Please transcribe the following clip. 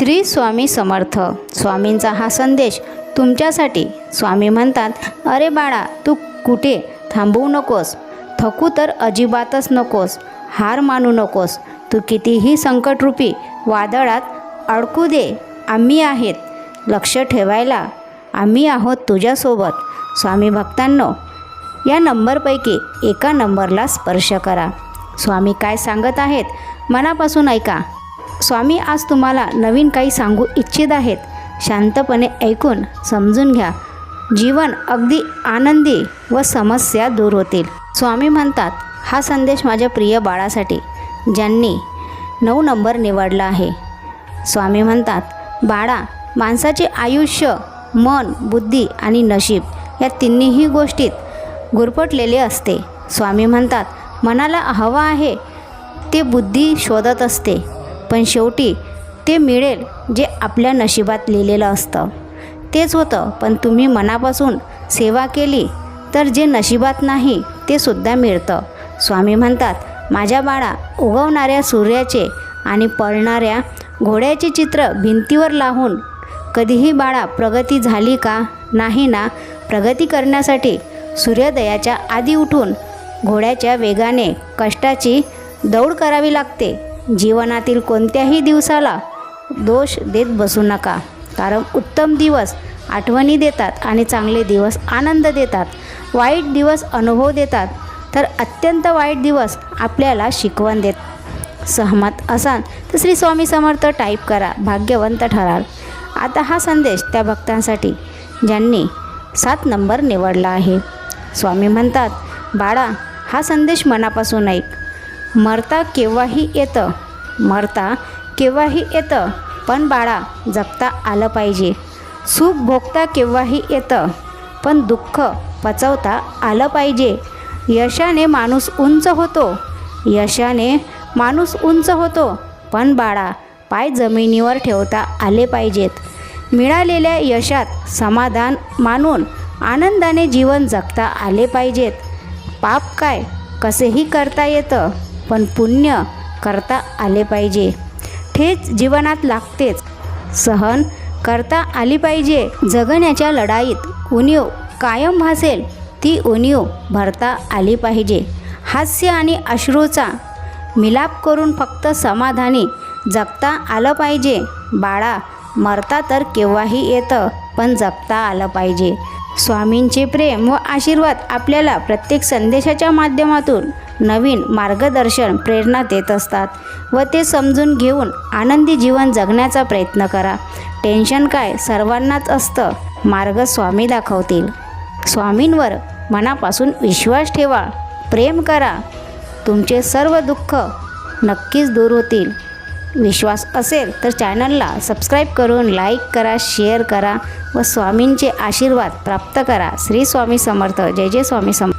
श्री स्वामी समर्थ. स्वामींचा हा संदेश तुमच्यासाठी. स्वामी म्हणतात अरे बाळा तू कुठे? थांबवू नकोस. थकू तर अजिबातच नकोस. हार मानू नकोस. तू कितीही संकटरूपी वादळात अडकू दे. आम्ही आहेत. लक्ष ठेवायला आम्ही आहोत तुझ्यासोबत. स्वामी भक्तांनो या नंबरपैकी एका नंबरला स्पर्श करा. स्वामी काय सांगत आहेत? मनापासून ऐका. स्वामी आज तुम्हाला नवीन काही सांगू इच्छित आहेत. शांतपणे ऐकून समजून घ्या. जीवन अगदी आनंदी व समस्या दूर होतील. स्वामी म्हणतात हा संदेश माझ्या प्रिय बाळासाठी ज्यांनी नऊ नंबर निवडला आहे. स्वामी म्हणतात बाळा माणसाचे आयुष्य मन बुद्धी आणि नशीब या तिन्हीही गोष्टीत गुरपटलेले असते. स्वामी म्हणतात मनाला हवा आहे ते बुद्धी शोधत असते. पण शेवटी ते मिळेल जे आपल्या नशिबात लिहिलेलं असतं. तेच होतं पण तुम्ही मनापासून सेवा केली तर जे नशिबात नाही ते सुद्धा मिळतं. स्वामी म्हणतात माझ्या बाळा उगवणाऱ्या सूर्याचे आणि पळणाऱ्या घोड्याचे चित्र भिंतीवर लावून कधीही बाळा प्रगती झाली का नाही ना प्रगती करण्यासाठी सूर्योदयाच्या आधी उठून घोड्याच्या वेगाने कष्टाची दौड करावी लागते. जीवनातील कोणत्याही दिवसाला दोष देत बसू नका. कारण उत्तम दिवस आठवणी देतात आणि चांगले दिवस आनंद देतात. वाईट दिवस अनुभव देतात तर अत्यंत वाईट दिवस आपल्याला शिकवण देत. सहमत असाल तर श्री स्वामी समर्थ टाईप करा भाग्यवंत ठराल. आता हा संदेश त्या भक्तांसाठी ज्यांनी सात नंबर निवडला आहे. स्वामी म्हणतात बाळा हा संदेश मनापासून ऐक. मरता केव्हाही येतं. मरता केव्हाही येतं पण बाळा जगता आलं पाहिजे. सुख भोगता केव्हाही येतं पण दुःख पचवता आलं पाहिजे. यशाने माणूस उंच होतो. यशाने माणूस उंच होतो पण बाळा पाय जमिनीवर ठेवता आले पाहिजेत. मिळालेल्या यशात समाधान मानून आनंदाने जीवन जगता आले पाहिजेत. पाप काय? कसेही करता येतं. पण पुण्य करता आले पाहिजे. ठेच जीवनात लागतेच. सहन करता आली पाहिजे. जगण्याच्या लढाईत उणीव कायम भासेल ती उणीव भरता आली पाहिजे. हास्य आणि अश्रूचा मिलाप करून फक्त समाधानी जगता आलं पाहिजे. बाळा मरता तर केव्हाही येतं पण जगता आलं पाहिजे. स्वामींचे प्रेम व आशीर्वाद आपल्याला प्रत्येक संदेशाच्या माध्यमातून नवीन मार्गदर्शन प्रेरणा देत असतात व ते समजून घेऊन आनंदी जीवन जगण्याचा प्रयत्न करा. टेन्शन काय? सर्वांनाच असतं. मार्ग स्वामी दाखवतील. स्वामींवर मनापासून विश्वास ठेवा. प्रेम करा. तुमचे सर्व दुःख नक्कीच दूर होतील. विश्वास असेल तर चॅनलला सबस्क्राईब करून लाईक करा शेअर करा व स्वामींचे आशीर्वाद प्राप्त करा. श्री स्वामी समर्थ. जय जय स्वामी समर्थ